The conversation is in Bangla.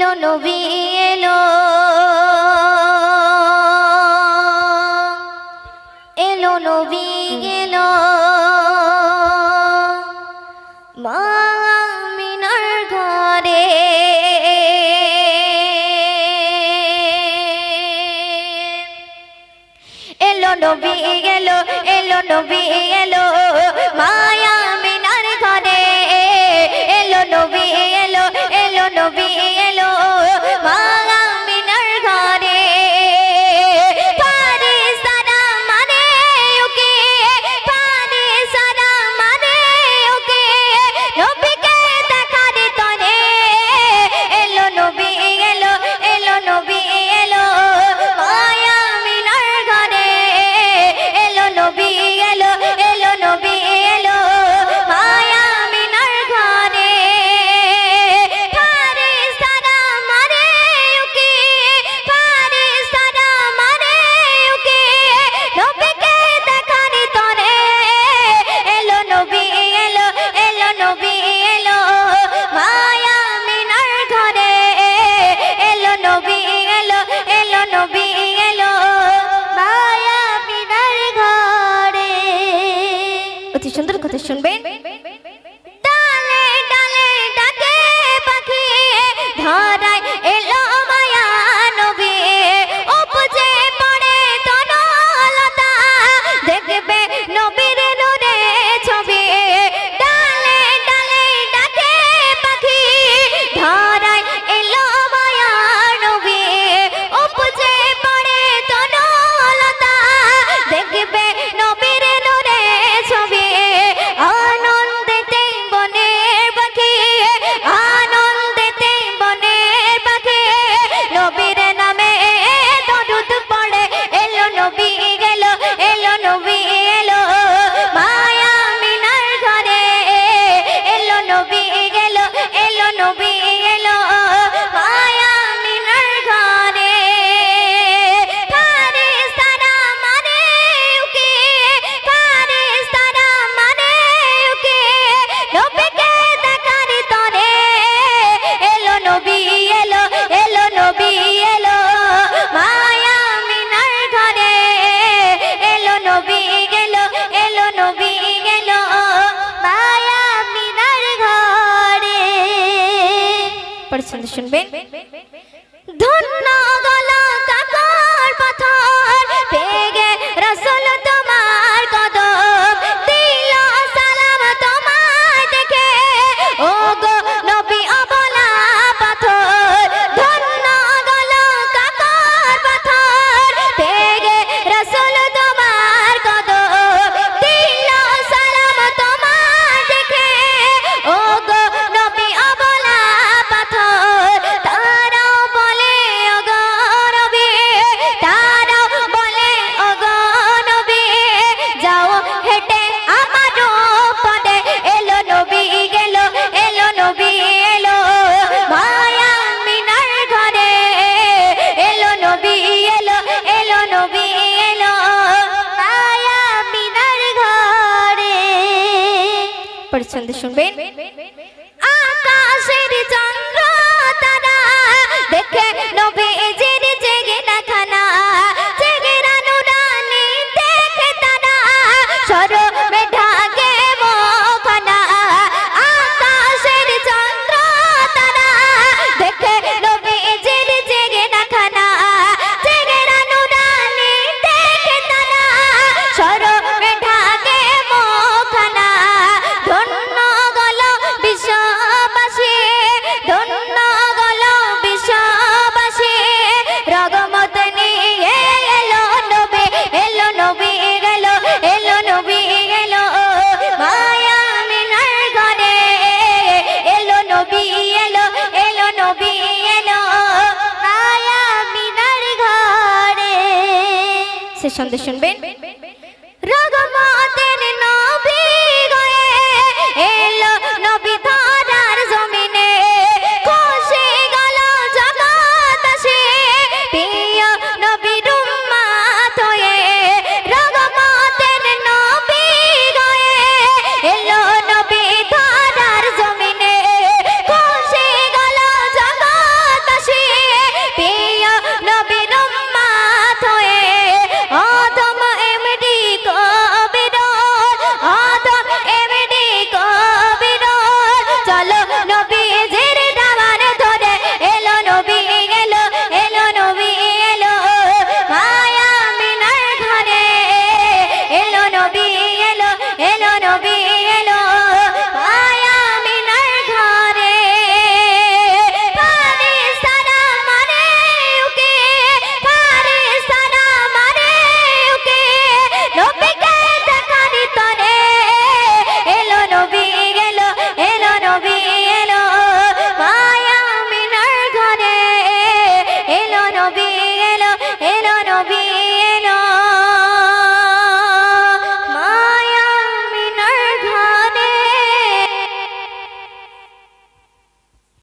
এলো নবী এলো। এলো নবী এলো। মামিনার ঘরে। এলো নবী এলো এলো নবী এলো। ছন্দে শুনবেন স্টেশন শুনবেন